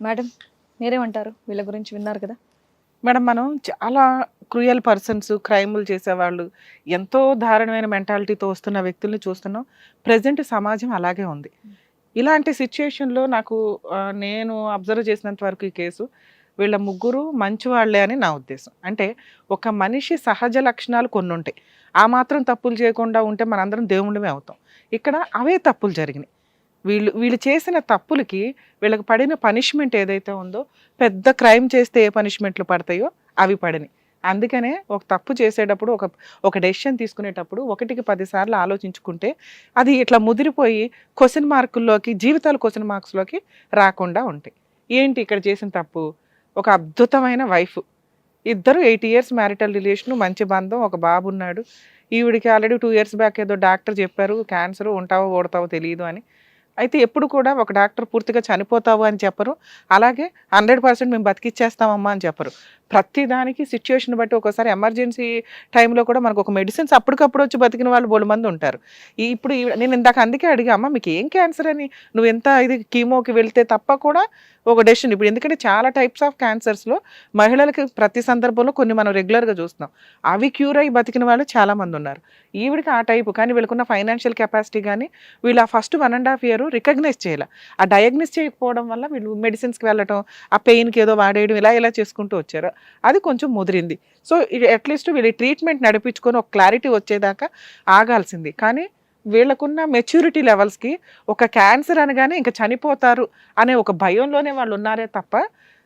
Madam మీరేమంటారు? వీళ్ళ గురించి విన్నారు కదా? మేడం మనం చాలా క్రూయల్ పర్సన్స్ క్రైములు చేసేవాళ్ళు ఎంతో దారుణమైన మెంటాలిటీతో వస్తున్న వ్యక్తుల్ని చూస్తున్నాం. ప్రజెంట్ సమాజం అలాగే ఉంది. ఇలాంటి సిచ్యుయేషన్లో నాకు నేను అబ్జర్వ్ చేసినంత వరకు ఈ కేసు వీళ్ళ ముగ్గురు మంచి వాళ్ళే అని నా ఉద్దేశం. అంటే ఒక మనిషి సహజ లక్షణాలు కొన్ని ఉంటాయి ఆ మాత్రం తప్పులు చేయకుండా ఉంటే మనందరం దేవుళ్ళమే అవుతాం. ఇక్కడ అవే తప్పులు జరిగినాయి. వీళ్ళు వీళ్ళు చేసిన తప్పులకి వీళ్ళకి పడిన పనిష్మెంట్ ఏదైతే ఉందో పెద్ద క్రైమ్ చేస్తే ఏ పనిష్మెంట్లు పడతాయో అవి పడినాయి. అందుకనే ఒక తప్పు చేసేటప్పుడు ఒక ఒక డెసిషన్ తీసుకునేటప్పుడు ఒకటికి పదిసార్లు ఆలోచించుకుంటే అది ఇట్లా ముదిరిపోయి క్వశ్చన్ మార్కుల్లోకి జీవితాలు క్వశ్చన్ మార్క్స్లోకి రాకుండా ఉంటాయి. ఏంటి ఇక్కడ చేసిన తప్పు? ఒక అద్భుతమైన వైఫ్. ఇద్దరు ఎయిట్ ఇయర్స్ మ్యారిటల్ రిలేషన్ మంచి బంధం ఒక బాబు ఉన్నాడు ఈవిడికి ఆల్రెడీ టూ ఇయర్స్ బ్యాక్ ఏదో డాక్టర్ చెప్పారు క్యాన్సర్ ఉంటావో ఓడతావో తెలియదు అని. అయితే ఎప్పుడు కూడా ఒక డాక్టర్ పూర్తిగా చనిపోతావు అని చెప్పరు. అలాగే హండ్రెడ్ పర్సెంట్ మేము బతికిచ్చేస్తామమ్మా అని చెప్పరు. ప్రతి దానికి సిచ్యువేషన్ బట్టి ఒకసారి ఎమర్జెన్సీ టైంలో కూడా మనకు ఒక మెడిసిన్స్ అప్పటికప్పుడు వచ్చి బతికిన వాళ్ళు బోడు మంది ఉంటారు. ఈ ఇప్పుడు నేను ఇందాక అందుకే అడిగా అమ్మ మీకు ఏం క్యాన్సర్ అని? నువ్వు ఎంత ఇది కీమోకి వెళ్తే తప్ప కూడా ఒక డెసిషన్ ఇప్పుడు ఎందుకంటే చాలా టైప్స్ ఆఫ్ క్యాన్సర్స్లో మహిళలకి ప్రతి సందర్భంలో కొన్ని మనం రెగ్యులర్గా చూస్తున్నాం. అవి క్యూర్ అయ్యి బతికిన వాళ్ళు చాలామంది ఉన్నారు. ఈవిడికి ఆ టైపు కానీ వీళ్ళకున్న ఫైనాన్షియల్ కెపాసిటీ కానీ వీళ్ళు ఆ first one and half year recognize చేయాలి. ఆ డయాగ్నైజ్ చేయకపోవడం వల్ల వీళ్ళు మెడిసిన్స్కి వెళ్ళటం ఆ పెయిన్కి ఏదో వాడేయడం ఇలా ఇలా చేసుకుంటూ వచ్చారు. అది కొంచెం ముదిరింది. సో అట్లీస్ట్ వీళ్ళు ట్రీట్మెంట్ నడిపించుకొని ఒక క్లారిటీ వచ్చేదాకా ఆగాల్సింది. కానీ వీళ్ళకున్న మెచ్యూరిటీ లెవెల్స్కి ఒక క్యాన్సర్ అనగానే ఇంకా చనిపోతారు అనే ఒక భయంలోనే వాళ్ళు ఉన్నారే తప్ప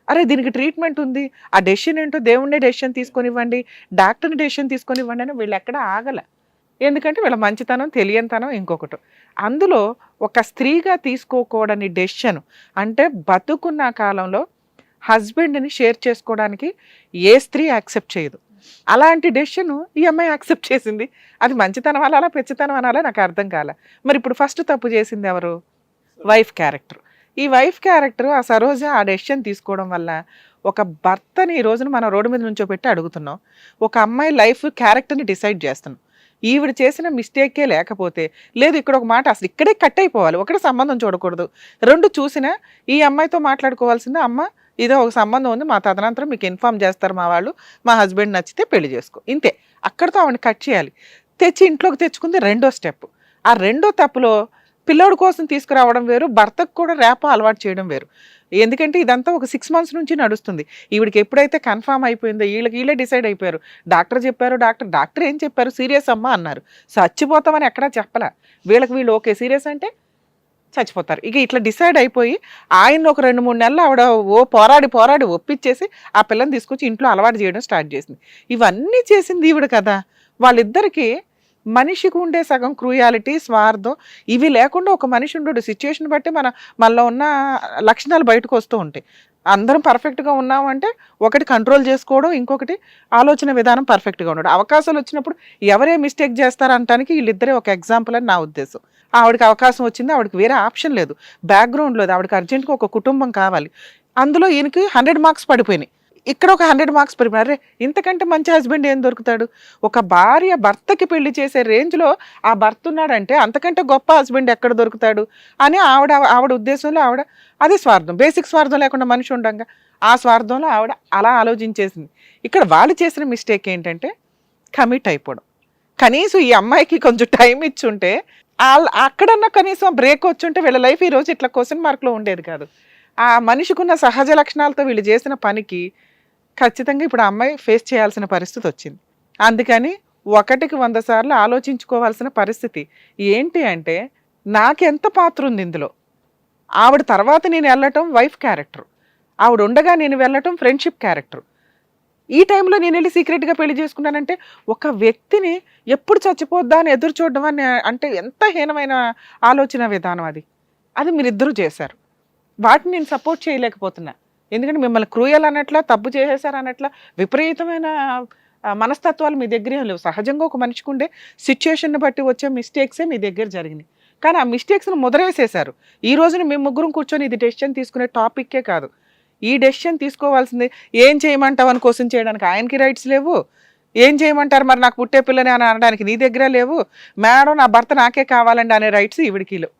అరే దీనికి ట్రీట్మెంట్ ఉంది ఆ డెసిషన్ ఏంటో దేవుణ్ణే డెసిషన్ తీసుకొని ఇవ్వండి డాక్టర్ని డెసిషన్ తీసుకొని ఇవ్వండి అని వీళ్ళు ఎక్కడ ఆగల. ఎందుకంటే వీళ్ళ మంచితనం తెలియనితనం ఇంకొకటి. అందులో ఒక స్త్రీగా తీసుకోకూడని డెసిషన్ అంటే బతుకున్న కాలంలో హస్బెండ్ని షేర్ చేసుకోవడానికి ఏ స్త్రీ యాక్సెప్ట్ చేయదు. అలాంటి డెసిషన్ ఈ అమ్మాయి యాక్సెప్ట్ చేసింది. అది మంచితనం అనాలా పెచ్చితనం అనాలా నాకు అర్థం కాలే. మరి ఇప్పుడు ఫస్ట్ తప్పు చేసింది ఎవరు? Wife character. ఈ వైఫ్ క్యారెక్టర్ ఆ సరోజ ఆ డెసిషన్ తీసుకోవడం వల్ల ఒక భర్తని ఈ రోజున మనం రోడ్డు మీద నుంచో పెట్టి అడుగుతున్నాం. ఒక అమ్మాయి లైఫ్ క్యారెక్టర్ని డిసైడ్ చేస్తున్నాం. ఈవిడ చేసిన మిస్టేకే లేకపోతే లేదు ఇక్కడ ఒక మాట అసలు ఇక్కడే కట్ అయిపోవాలి. ఒకటే సంబంధం చూడకూడదు. రెండు చూసినా ఈ అమ్మాయితో మాట్లాడుకోవాల్సిందే అమ్మ ఇదో ఒక సంబంధం ఉంది. మా తదనంతరం మీకు ఇన్ఫామ్ చేస్తారు మా వాళ్ళు. మా హస్బెండ్ నచ్చితే పెళ్ళి చేసుకో. ఇంతే. అక్కడితో ఆవిడని కట్ చేయాలి. తెచ్చి ఇంట్లోకి తెచ్చుకుంది రెండో స్టెప్. ఆ రెండో తప్పులో పిల్లోడి కోసం తీసుకురావడం వేరు భర్తకు కూడా రేప అలవాటు చేయడం వేరు. ఎందుకంటే ఇదంతా ఒక సిక్స్ మంత్స్ నుంచి నడుస్తుంది. ఈవిడికి ఎప్పుడైతే కన్ఫామ్ అయిపోయిందో వీళ్ళకి వీళ్ళే డిసైడ్ అయిపోయారు. డాక్టర్ చెప్పారు డాక్టర్ డాక్టర్ ఏం చెప్పారు? సీరియస్ అమ్మా అన్నారు. చచ్చిపోతామని ఎక్కడా చెప్పలే. వీళ్ళకి వీళ్ళు ఓకే. సీరియస్ అంటే చచ్చిపోతారు. ఇక ఇట్లా డిసైడ్ అయిపోయి ఆయన ఒక రెండు మూడు నెలలు ఆవిడ ఓ పోరాడి పోరాడి ఒప్పించేసి ఆ పిల్లని తీసుకొచ్చి ఇంట్లో అలవాటు చేయడం స్టార్ట్ చేసింది. ఇవన్నీ చేసింది ఈవిడ కదా. వాళ్ళిద్దరికి మనిషికి ఉండే సగం క్రూయాలిటీ స్వార్థం ఇవి లేకుండా ఒక మనిషి ఉండడు. సిచ్యుయేషన్ బట్టి మన మనలో ఉన్న లక్షణాలు బయటకు వస్తూ ఉంటాయి. అందరం పర్ఫెక్ట్గా ఉన్నామంటే ఒకటి కంట్రోల్ చేసుకోవడం ఇంకొకటి ఆలోచన విధానం పర్ఫెక్ట్గా ఉండడం. అవకాశాలు వచ్చినప్పుడు ఎవరే మిస్టేక్ చేస్తారంటానికి వీళ్ళిద్దరే ఒక ఎగ్జాంపుల్ అని నా ఉద్దేశం. ఆవిడకి అవకాశం వచ్చింది ఆవిడకి వేరే ఆప్షన్ లేదు. బ్యాక్గ్రౌండ్ లేదు ఆవిడకి అర్జెంట్గా ఒక కుటుంబం కావాలి. అందులో ఈయనకి హండ్రెడ్ మార్క్స్ పడిపోయినాయి. ఇక్కడ ఒక హండ్రెడ్ మార్క్స్ పడిపోయినాయి. అరే ఇంతకంటే మంచి హస్బెండ్ ఏం దొరుకుతాడు? ఒక భార్య భర్తకి పెళ్ళి చేసే రేంజ్లో ఆ భర్త ఉన్నాడంటే అంతకంటే గొప్ప హస్బెండ్ ఎక్కడ దొరుకుతాడు? అని ఆవిడ ఆవిడ ఉద్దేశంలో ఆవిడ అదే స్వార్థం. బేసిక్ స్వార్థం లేకుండా మనిషి ఉండంగా. ఆ స్వార్థంలో ఆవిడ అలా ఆలోచించేసింది. ఇక్కడ వాళ్ళు చేసిన మిస్టేక్ ఏంటంటే కమిట్ అయిపోవడం. కనీసం ఈ అమ్మాయికి కొంచెం టైం ఇచ్చుంటే అక్కడన్నా కనీసం బ్రేక్ వచ్చుంటే వీళ్ళ లైఫ్ ఈ రోజు ఇట్లా క్వశ్చన్ మార్క్లో ఉండేది కాదు. ఆ మనిషికున్న సహజ లక్షణాలతో వీళ్ళు చేసిన పనికి ఖచ్చితంగా ఇప్పుడు అమ్మాయి ఫేస్ చేయాల్సిన పరిస్థితి వచ్చింది. అందుకని ఒకటికి వంద సార్లు ఆలోచించుకోవాల్సిన పరిస్థితి. ఏంటి అంటే నాకెంత పాత్ర ఉంది ఇందులో? ఆవిడ తర్వాత నేను వెళ్ళటం వైఫ్ క్యారెక్టర్ ఆవిడ ఉండగా నేను వెళ్ళటం ఫ్రెండ్షిప్ క్యారెక్టర్ ఈ టైంలో నేను వెళ్ళి సీక్రెట్గా పెళ్ళి చేసుకున్నానంటే ఒక వ్యక్తిని ఎప్పుడు చచ్చిపోద్దా అని ఎదురు చూడడం అని అంటే ఎంత హీనమైన ఆలోచన విధానం అది. అది మీరిద్దరూ చేశారు. వాటిని నేను సపోర్ట్ చేయలేకపోతున్నా. ఎందుకంటే మిమ్మల్ని క్రూయల్ అన్నట్ల తప్పు చేసేసారు అన్నట్ల విపరీతమైన మనస్తత్వాలు మీ దగ్గర లేవు. సహజంగా ఒక మనిషికి ఉండే సిచ్యుయేషన్ బట్టి వచ్చే మిస్టేక్సే మీ దగ్గర జరిగినాయి. కానీ ఆ మిస్టేక్స్ని ముదరేసేశారు. ఈ రోజున మేము ముగ్గురం కూర్చొని ఇది డెసిషన్ తీసుకునే టాపిక్కే కాదు. ఈ డెసిషన్ తీసుకోవాల్సింది. ఏం చేయమంటావు అని క్వశ్చన్ చేయడానికి ఆయనకి రైట్స్ లేవు. ఏం చేయమంటారు మరి నాకు పుట్టే పిల్లని అని అనడానికి నీ దగ్గర లేవు. మేడం నా భర్త నాకే కావాలండి అనే రైట్స్ ఈవిడికి లేవు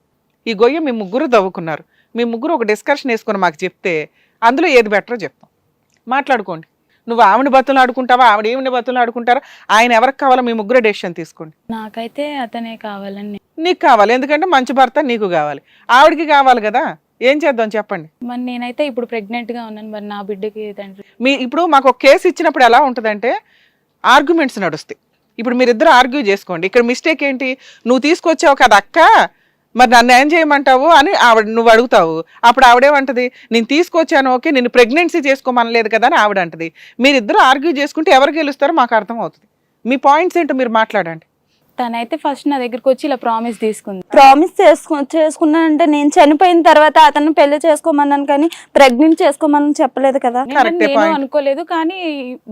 ఈ గొయ్య మీ ముగ్గురు దవ్వుకున్నారు. మీ ముగ్గురు ఒక డిస్కషన్ వేసుకొని మాకు చెప్తే అందులో ఏది బెటరో చెప్తాం. మాట్లాడుకోండి. నువ్వు ఆవిడ బతులు ఆడుకుంటావా? ఆవిడ ఏమిడి బతులు ఆడుకుంటారా? ఆయన ఎవరికి కావాలో మీ ముగ్గురు డెసిషన్ తీసుకోండి. నాకైతే అతనే కావాలని నీకు కావాలి. ఎందుకంటే మంచి భర్త నీకు కావాలి. ఆవిడకి కావాలి కదా. ఏం చేద్దాం చెప్పండి? మరి నేనైతే ఇప్పుడు ప్రెగ్నెంట్గా ఉన్నాను మరి నా బిడ్డకి తండ్రి? మీ ఇప్పుడు మాకు ఒక కేసు ఇచ్చినప్పుడు ఎలా ఉంటుందంటే ఆర్గ్యుమెంట్స్ నడుస్తాయి. ఇప్పుడు మీరిద్దరు ఆర్గ్యూ చేసుకోండి. ఇక్కడ మిస్టేక్ ఏంటి? నువ్వు తీసుకొచ్చావు కదా అక్క మరి నన్ను ఏం చేయమంటావు అని ఆవిడ నువ్వు అడుగుతావు. అప్పుడు ఆవిడేమంటది? నేను తీసుకొచ్చాను ఓకే నేను ప్రెగ్నెన్సీ చేసుకోమనలేదు కదా అని ఆవిడ అంటది మీరిద్దరు ఆర్గ్యూ చేసుకుంటే ఎవరు గెలుస్తారో మాకు అర్థం అవుతుంది. మీ పాయింట్స్ ఏంటో మీరు మాట్లాడండి. తనైతే ఫస్ట్ నా దగ్గరికి వచ్చి ఇలా ప్రామిస్ తీసుకుంది. ప్రామిస్ చేసుకు చేసుకున్నానంటే నేను చనిపోయిన తర్వాత అతను పెళ్ళి చేసుకోమన్నాను కానీ ప్రెగ్నెంట్ చేసుకోమని చెప్పలేదు కదా. నేను-. అనుకోలేదు కానీ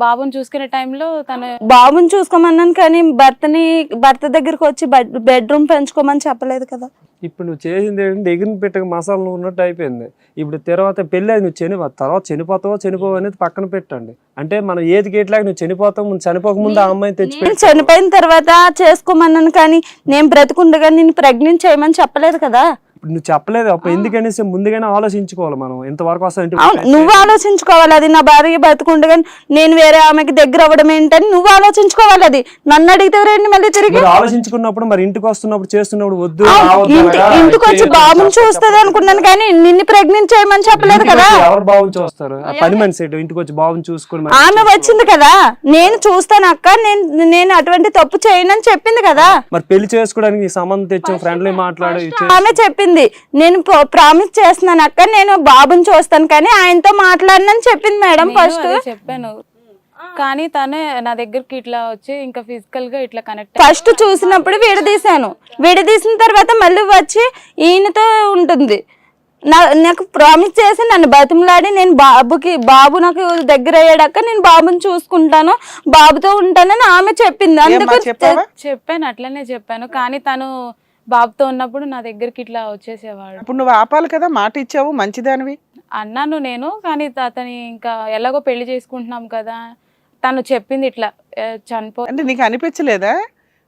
బాబుని చూసుకునే టైంలో తను బాబుని చూసుకోమన్నాను కానీ భర్తని భర్త దగ్గరికి వచ్చి బెడ్రూమ్ పెంచుకోమని చెప్పలేదు కదా. ఇప్పుడు నువ్వు చేసింది ఏంటంటే ఎగిరిన పెట్టక మసాలా నువ్వు ఉన్నట్టు అయిపోయింది. ఇప్పుడు తర్వాత పెళ్ళి అది నువ్వు చనిపో తర్వాత చనిపోతావో చనిపోవు అనేది పక్కన పెట్టండి. అంటే మనం ఏది గేట్లాగా నువ్వు చనిపోతావు ముందు చనిపోక ముందు ఆ అమ్మాయిని తెచ్చి. చనిపోయిన తర్వాత చేసుకోమన్నాను కానీ నేను బ్రతికుండగా నేను ప్రెగ్నెంట్ చేయమని చెప్పలేదు కదా? నువ్వు చెప్పలేదు అప్పుడు ఎందుకనేసి ముందుగానే ఆలోచించుకోవాలి మనం. అసలు అవును నువ్వు ఆలోచించుకోవాలి అది నా భార్య బతుకుండగా నేను వేరే ఆమెకి దగ్గర అవ్వడం ఏంటని నువ్వు ఆలోచించుకోవాలి అది. నన్ను అడిగితే రండి మళ్ళీ తిరిగి? ఆలోచించుకున్నప్పుడు మరి ఇంటికి వస్తున్నప్పుడు చేస్తున్నప్పుడు వద్దు ఇంటికి వచ్చి బాబుని చూస్తుంది. అనుకున్నాను కానీ నిన్ను ప్రెగ్నెంట్ చేయమని చెప్పలేదు కదా. ఎవరు బాబుని చూస్తారు? పని మనిషి ఇంటికి వచ్చి బాబుని చూసుకొని ఆమె వచ్చింది కదా. నేను చూస్తాను అక్క నేను నేను అటువంటి తప్పు చేయనని చెప్పింది కదా. మరి పెళ్ళి చేసుకోవడానికి సంబంధం తెచ్చాం ఫ్రెండ్లీ మాట్లాడు. ఆమె చెప్పింది నేను ప్రామిస్ చేస్తున్నాను అక్క నేను బాబుని చూస్తాను కానీ ఆయనతో మాట్లాడినని చెప్పింది మేడం ఫస్ట్. చెప్పాను. కానీ తనే నా దగ్గరికి ఇట్లా వచ్చి ఇంకా ఫిజికల్గా ఇట్లా కనెక్ట్ ఫస్ట్ చూసినప్పుడు విడదీశాను. విడదీసిన తర్వాత మళ్ళీ వచ్చి ఈయనతో ఉంటుంది. నా నాకు ప్రామిస్ చేసి నన్ను బతిమలాడి నేను బాబుకి బాబు నాకు దగ్గర అయ్యాడక్క నేను బాబుని చూసుకుంటాను బాబుతో ఉంటానని ఆమె చెప్పింది. అందుకు చెప్పాను అట్లనే చెప్పాను. కానీ తను బాబుతో ఉన్నప్పుడు నా దగ్గరికి ఇట్లా వచ్చేసేవాడు. ఇప్పుడు నువ్వు ఆపాలి కదా మాట ఇచ్చావు మంచిదానివి. అన్నాను నేను కానీ అతని ఇంకా ఎలాగో పెళ్ళి చేసుకుంటున్నాం కదా తను చెప్పింది ఇట్లా "ఏ, చనిపో అంటే నీకు అనిపించలేదా?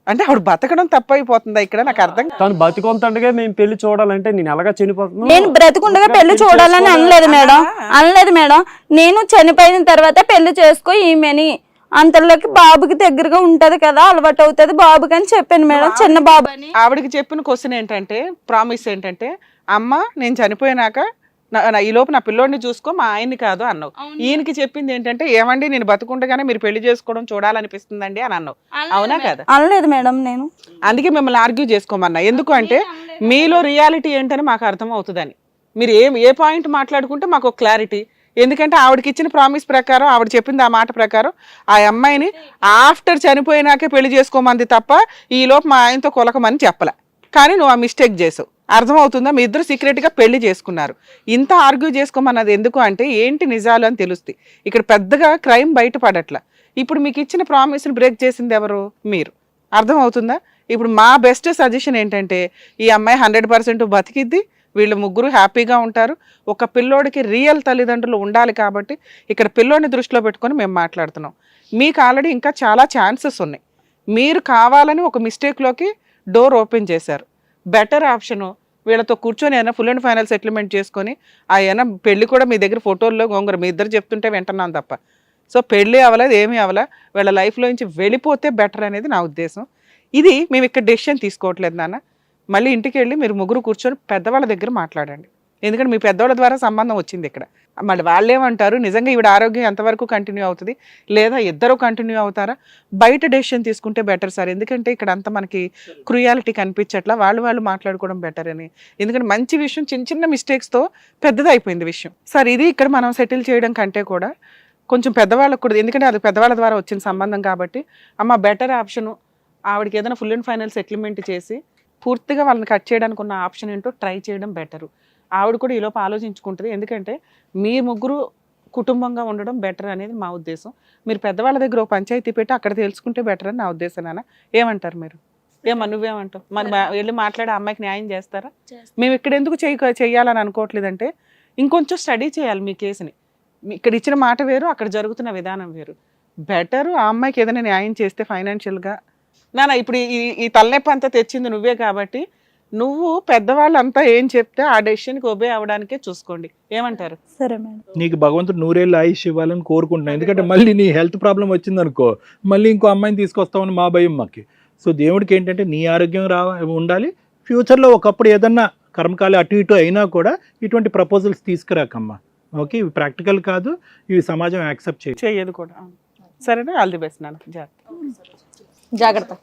అంటే ఆవిడ బతకడం తప్పైపోతుందా ఇక్కడ? నాకు అర్థం కాదు. తను బతికొంతండగా మేము పెళ్ళి చూడాలంటే నేను ఎలాగా చనిపోతున్నాను? నేను బ్రతికుండగా పెళ్ళి చూడాలని అనలేదు మేడం. అనలేదు మేడం. నేను చనిపోయిన తర్వాత పెళ్ళి చేసుకో ఈమెని అంతలోకి బాబుకి దగ్గరగా ఉంటది కదా అలవాటు అవుతుంది. బాబుకి అని చెప్పాను మేడం చిన్న బాబు. అని ఆవిడకి చెప్పిన క్వశ్చన్ ఏంటంటే ప్రామిస్ ఏంటంటే అమ్మ నేను చనిపోయినాక ఈ లోపు నా పిల్లోడిని చూసుకో మా ఆయన్ని కాదు అన్నావు. ఈయనకి చెప్పింది ఏంటంటే ఏమండి నేను బతుకుండగానే మీరు పెళ్ళి చేసుకోవడం చూడాలనిపిస్తుందండి అని అన్నావు. అవునా కదా? అనలేదు మేడం నేను. అందుకే మిమ్మల్ని ఆర్గ్యూ చేసుకోమన్నా. ఎందుకు అంటే మీలో రియాలిటీ ఏంటని మాకు అర్థం అవుతుందని మీరు ఏ ఏ పాయింట్ మాట్లాడుకుంటే మాకు క్లారిటీ ఎందుకంటే ఆవిడకి ఇచ్చిన ప్రామిస్ ప్రకారం ఆవిడ చెప్పింది ఆ మాట ప్రకారం ఆ అమ్మాయిని ఆఫ్టర్ చనిపోయినాకే పెళ్ళి చేసుకోమంది తప్ప ఈలోపు మా ఆయనతో కొలకమని చెప్పలే. కానీ నువ్వు ఆ మిస్టేక్ చేసావు. అర్థమవుతుందా? మీ ఇద్దరు సీక్రెట్గా పెళ్ళి చేసుకున్నారు. ఇంత ఆర్గ్యూ చేసుకోమన్నది ఎందుకు అంటే ఏంటి నిజాలు అని తెలుస్తుంది. ఇక్కడ పెద్దగా క్రైమ్ బయటపడట్ల. ఇప్పుడు మీకు ఇచ్చిన ప్రామిస్ని బ్రేక్ చేసింది ఎవరు? మీరు. అర్థమవుతుందా? ఇప్పుడు మా బెస్ట్ సజెషన్ ఏంటంటే ఈ అమ్మాయి హండ్రెడ్ పర్సెంట్ బతికిద్ది వీళ్ళు ముగ్గురు హ్యాపీగా ఉంటారు. ఒక పిల్లోడికి రియల్ తల్లిదండ్రులు ఉండాలి కాబట్టి ఇక్కడ పిల్లోడిని దృష్టిలో పెట్టుకొని మేము మాట్లాడుతున్నాం. మీకు ఆల్రెడీ ఇంకా చాలా ఛాన్సెస్ ఉన్నాయి. మీరు కావాలని ఒక మిస్టేక్లోకి డోర్ ఓపెన్ చేశారు. బెటర్ ఆప్షను వీళ్ళతో కూర్చొని అయినా ఫుల్ అండ్ ఫైనల్ సెటిల్మెంట్ చేసుకొని ఆయన పెళ్ళి కూడా మీ దగ్గర ఫోటోల్లో గొంగర మీ ఇద్దరు చెప్తుంటే వింటున్నాను తప్ప. సో పెళ్ళి అవ్వలేదు ఏమీ అవ్వలే. వీళ్ళ లైఫ్లో నుంచి వెళ్ళిపోతే బెటర్ అనేది నా ఉద్దేశం. ఇది మేము ఇక్కడ డెసిషన్ తీసుకోవట్లేదు నాన్న. మళ్ళీ ఇంటికి వెళ్ళి మీరు ముగ్గురు కూర్చొని పెద్దవాళ్ళ దగ్గర మాట్లాడండి. ఎందుకంటే మీ పెద్దవాళ్ళ ద్వారా సంబంధం వచ్చింది ఇక్కడ. మళ్ళీ వాళ్ళేమంటారు? నిజంగా ఈవిడ ఆరోగ్యం ఎంతవరకు కంటిన్యూ అవుతుంది? లేదా ఇద్దరు కంటిన్యూ అవుతారా? బయట డెసిషన్ తీసుకుంటే బెటర్ సార్. ఎందుకంటే ఇక్కడ అంత మనకి క్రుయాలిటీ కనిపించట్లా. వాళ్ళు వాళ్ళు మాట్లాడుకోవడం బెటర్ అని. ఎందుకంటే మంచి విషయం చిన్న చిన్న మిస్టేక్స్తో పెద్దదైపోయింది విషయం. సార్ ఇది ఇక్కడ మనం సెటిల్ చేయడం కంటే కూడా కొంచెం పెద్దవాళ్ళకు కూడా ఎందుకంటే అది పెద్దవాళ్ళ ద్వారా వచ్చిన సంబంధం కాబట్టి అమ్మ బెటర్ ఆప్షను ఆవిడకి ఏదైనా ఫుల్ అండ్ ఫైనల్ సెటిల్మెంట్ చేసి పూర్తిగా వాళ్ళని కట్ చేయడానికి ఉన్న ఆప్షన్ ఏంటో ట్రై చేయడం బెటరు. ఆవిడ కూడా ఈలోపు ఆలోచించుకుంటుంది. ఎందుకంటే మీ ముగ్గురు కుటుంబంగా ఉండడం బెటర్ అనేది మా ఉద్దేశం. మీరు పెద్దవాళ్ళ దగ్గర ఒక పంచాయతీ పెట్టి అక్కడ తెలుసుకుంటే బెటర్ అని నా ఉద్దేశం నాన్న. ఏమంటారు మీరు? ఏమా నువ్వేమంటావు? మరి మా- వెళ్ళి మాట్లాడి అమ్మాయికి న్యాయం చేస్తారా? మేము ఇక్కడ ఎందుకు చేయ చేయాలని అనుకోవట్లేదంటే ఇంకొంచెం స్టడీ చేయాలి మీ కేసుని. ఇక్కడ ఇచ్చిన మాట వేరు అక్కడ జరుగుతున్న విధానం వేరు. బెటర్ ఆ అమ్మాయికి ఏదైనా న్యాయం చేస్తే ఫైనాన్షియల్గా నాన్న ఇప్పుడు ఈ ఈ తలనొప్పి అంతా తెచ్చింది నువ్వే కాబట్టి నువ్వు పెద్దవాళ్ళంతా ఏం చెప్తే ఆ డెసిషన్కి ఒబే అవడానికే చూసుకోండి. ఏమంటారు? సరే మేడం. నీకు భగవంతుడు నూరేళ్ళు ఆయుష్ ఇవ్వాలని కోరుకుంటున్నాను. ఎందుకంటే మళ్ళీ నీ హెల్త్ ప్రాబ్లం వచ్చిందనుకో మళ్ళీ ఇంకో అమ్మాయిని తీసుకొస్తామని మా భయం మాకు. సో దేవుడికి ఏంటంటే నీ ఆరోగ్యం రా ఉండాలి. ఫ్యూచర్లో ఒకప్పుడు ఏదన్నా కర్మకాలి అటు ఇటు అయినా కూడా ఇటువంటి ప్రపోజల్స్ తీసుకురాకమ్మా. ఓకే? ఇవి ప్రాక్టికల్ కాదు ఇవి సమాజం యాక్సెప్ట్ చేయదు చెయ్యదు కూడా. సరేనా? ఆల్ ది బెస్ట్ నాన్న జాగ్రత్త. జాగ్రత్త.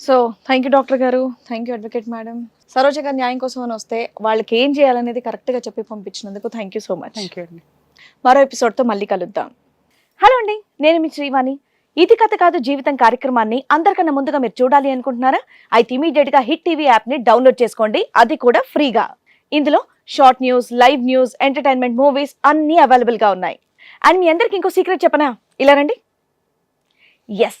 సో థ్యాంక్ యూ డాక్టర్ గారు. Thank you advocate madam Saroja garu న్యాయం కోసం అని వస్తే వాళ్ళకి ఏం చేయాలనేది కరెక్ట్గా చెప్పి పంపించినందుకు thank you so much thank you అండి. మరో ఎపిసోడ్తో మళ్ళీ కలుద్దాం. హలో అండి నేను మీ శ్రీవాణి. ఇది కథ కాదు జీవితం కార్యక్రమాన్ని అందరికన్నా ముందుగా మీరు చూడాలి అనుకుంటున్నారా? అయితే ఇమీడియట్గా హిట్ టీవీ యాప్ని డౌన్లోడ్ చేసుకోండి. అది కూడా ఫ్రీగా. ఇందులో short news live news entertainment movies అన్ని అవైలబుల్గా ఉన్నాయి. అండ్ మీ అందరికి ఇంకో సీక్రెట్ చెప్పనా? ఇలా రండి. S